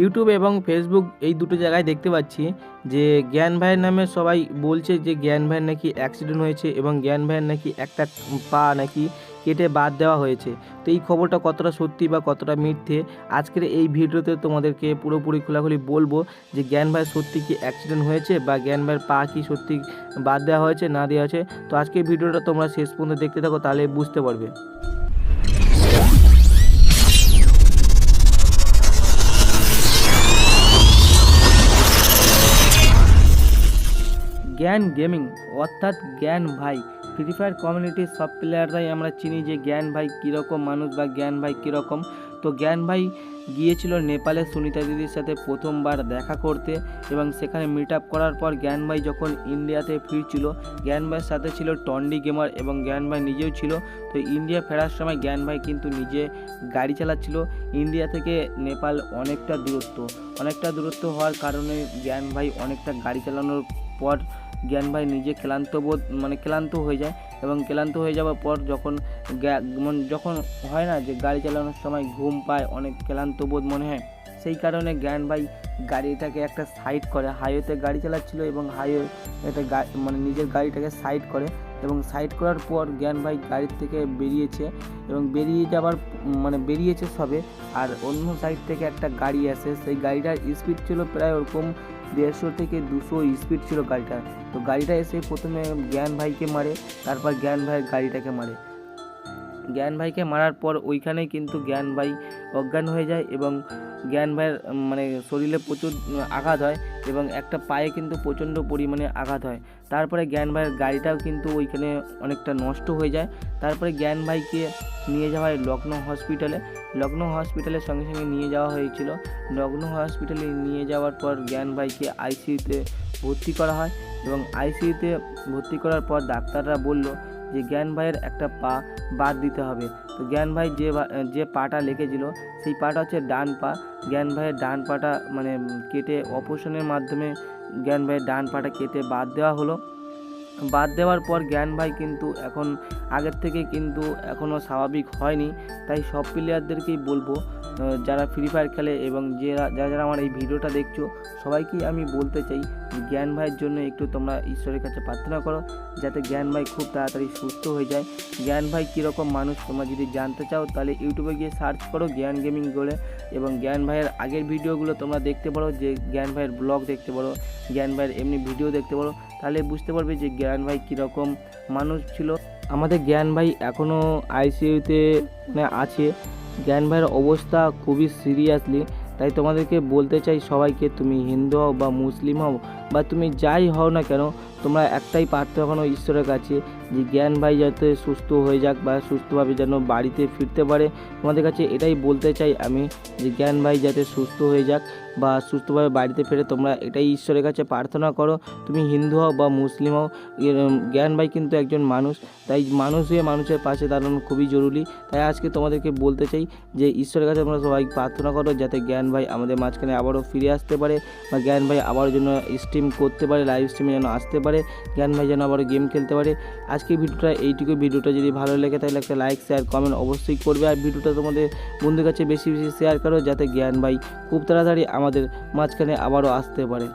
YouTube এবং Facebook এই দুটো জায়গায় দেখতে পাচ্ছি যে জ্ঞান ভাইয়ের নামে সবাই বলছে যে জ্ঞান ভাইয়ের নাকি অ্যাক্সিডেন্ট হয়েছে এবং জ্ঞান ভাইয়ের নাকি একটা পা নাকি কেটে বাদ দেওয়া হয়েছে। তো এই খবরটা কতটা সত্যি বা কতটা মিথ্যে? আজকের এই ভিডিওতে তোমাদেরকে পুরোপুরি খোলাখুলি বলব যে জ্ঞান ভাইয়ের সত্যি কি অ্যাক্সিডেন্ট হয়েছে বা জ্ঞান ভাইয়ের পা কি সত্যি বাদ দেওয়া হয়েছে, না দেওয়া হয়েছে। তো আজকে ভিডিওটা তোমরা শেষ পর্যন্ত দেখতে থাকো, তাহলে বুঝতে পারবে। জ্ঞান গেমিং, অর্থাৎ জ্ঞান ভাই। ফ্রি ফায়ার কমিউনিটির সব প্লেয়াররাই আমরা চিনি যে জ্ঞান ভাই কীরকম মানুষ বা জ্ঞান ভাই কীরকম। তো জ্ঞান ভাই গিয়েছিল নেপালে সুনিতা দিদির সাথে প্রথমবার দেখা করতে এবং সেখানে মিট আপ করার পর জ্ঞান ভাই যখন ইন্ডিয়াতে ফিরছিল, জ্ঞান ভাইয়ের সাথে ছিল টন্ডি গেমার এবং জ্ঞান ভাই নিজেও ছিল। তো ইন্ডিয়া ফেরার সময় জ্ঞান ভাই কিন্তু নিজে গাড়ি চালাচ্ছিল। ইন্ডিয়া থেকে নেপাল অনেকটা দূরত্ব। অনেকটা দূরত্ব হওয়ার কারণে জ্ঞান ভাই অনেকটা গাড়ি চালানোর পর জ্ঞান ভাই নিজে ক্লান্ত বোধ মানে ক্লান্ত হয়ে যায় এবং ক্লান্ত হয়ে যাওয়ার পর যখন যখন হয় না যে গাড়ি চালানোর সময় ঘুম পায়, অনেক ক্লান্ত বোধ মনে হয়, সেই কারণে জ্ঞান ভাই গাড়িটাকে একটা সাইড করে। হাইওয়েতে গাড়ি চালাচ্ছিল এবং হাইওয়েতে মানে নিজের গাড়িটাকে সাইড করে। এবং সাইড করার পর জ্ঞান ভাই গাড়ির থেকে বেরিয়েছে এবং বেরিয়ে যাবার মানে বেরিয়েছে সবে। আর অন্য সাইড থেকে একটা গাড়ি আসে, সেই গাড়িটার স্পিড ছিল প্রায় ওরকম দেড়শো থেকে দুশো স্পিড ছিল গাড়িটা তো গাড়িটা এসে প্রথমে জ্ঞান ভাইকে মারে, তারপর জ্ঞান ভাই গাড়িটাকে মারে। জ্ঞান ভাইকে মারার পর ওইখানেই কিন্তু জ্ঞান ভাই অজ্ঞান হয়ে যায় এবং জ্ঞান ভাইয়ের মানে শরীরে প্রচুর আঘাত হয় এবং একটা পায়ে কিন্তু প্রচণ্ড পরিমাণে আঘাত হয়। তারপরে জ্ঞান ভাইয়ের গাড়িটাও কিন্তু ওইখানে অনেকটা নষ্ট হয়ে যায়। তারপরে জ্ঞান ভাইকে নিয়ে যাওয়া হয় লখনৌ হসপিটালে। লখনৌ হসপিটালের সঙ্গে সঙ্গে নিয়ে যাওয়া হয়েছিল। লখনৌ হসপিটালে নিয়ে যাওয়ার পর জ্ঞান ভাইকে আইসিইউতে ভর্তি করা হয় এবং আইসিইউতে ভর্তি করার পর ডাক্তাররা বলল যে জ্ঞান ভাইয়ের একটা পা বাদ দিতে হবে। তো জ্ঞান ভাই যে যে পাটা লেগেছিল সেই পাটা হচ্ছে ডান পা। জ্ঞান ভাইয়ের ডান পাটা মানে কেটে অপারেশনের মাধ্যমে জ্ঞান ভাইয়ের ডান পাটা কেটে বাদ দেওয়া হলো। বাদ দেওয়ার পর জ্ঞান ভাই কিন্তু এখন আগের থেকে কিন্তু এখনও স্বাভাবিক হয়নি। তাই সব প্লেয়ারদেরকেই বলব যারা ফ্রি ফায়ার খেলে এবং যারা যারা যারা আমার এই ভিডিওটা দেখছ, সবাইকেই আমি বলতে চাই জ্ঞান ভাইয়ের জন্য একটু তোমরা ঈশ্বরের কাছে প্রার্থনা করো, যাতে জ্ঞান ভাই খুব তাড়াতাড়ি সুস্থ হয়ে যায়। জ্ঞান ভাই কীরকম মানুষ, তোমরা যদি জানতে চাও, তাহলে ইউটিউবে গিয়ে সার্চ করো জ্ঞান গেমিং বলে, এবং জ্ঞান ভাইয়ের আগের ভিডিওগুলো তোমরা দেখতে পারো, যে জ্ঞান ভাইয়ের ব্লগ দেখতে পারো, জ্ঞান ভাইয়ের এমনি ভিডিও দেখতে পারো, তাহলে বুঝতে পারবে যে জ্ঞান ভাই কীরকম মানুষ ছিল। আমাদের জ্ঞান ভাই এখনও আইসিইউতে মানে আছে জ্ঞান ভাইয়ের অবস্থা খুবই সিরিয়াসলি। তাই তোমাদেরকে বলতে চাই সবাইকে, তুমি হিন্দু হও বা মুসলিম হও বা তুমি যাই হও না কেন তোমরা একটাই প্রার্থনা ঈশ্বরের কাছে। যে জ্ঞান ভাই যাতে সুস্থ হয়ে যাক বা সুস্থভাবে যেন বাড়িতে ফিরতে পারে, তোমাদের কাছে এটাই বলতে চাই আমি, যে জ্ঞান ভাই যাতে সুস্থ হয়ে যাক বা সুস্থভাবে বাড়িতে ফেরে, তোমরা এটাই ঈশ্বরের কাছে প্রার্থনা করো। তুমি হিন্দু হও বা মুসলিম হও জ্ঞান ভাই কিন্তু একজন মানুষ, তাই মানুষ হয়ে মানুষের পাশে দাঁড়ানো খুবই জরুরি। তাই আজকে তোমাদেরকে বলতে চাই যে ঈশ্বরের কাছে তোমরা সবাই প্রার্থনা করো, যাতে জ্ঞান ভাই আমাদের মাঝখানে আবারও ফিরে আসতে পারে বা জ্ঞান ভাই আবারও যেন স্ট্রিম করতে পারে লাইভ স্ট্রিমে যেন আসতে পারে। জ্ঞান ভাই যেন আবারও গেম খেলতে পারে। আজকে ভিডিওটা এইটুকু। ভিডিওটা যদি ভালো লাগে তাহলে একটা লাইক শেয়ার কমেন্ট অবশ্যই করবে। আর ভিডিওটা তোমাদের বন্ধুর কাছে বেশি বেশি শেয়ার করো, যাতে জ্ঞান ভাই খুব তাড়াতাড়ি আমাদের মাঝখানে আবারও আসতে পারে।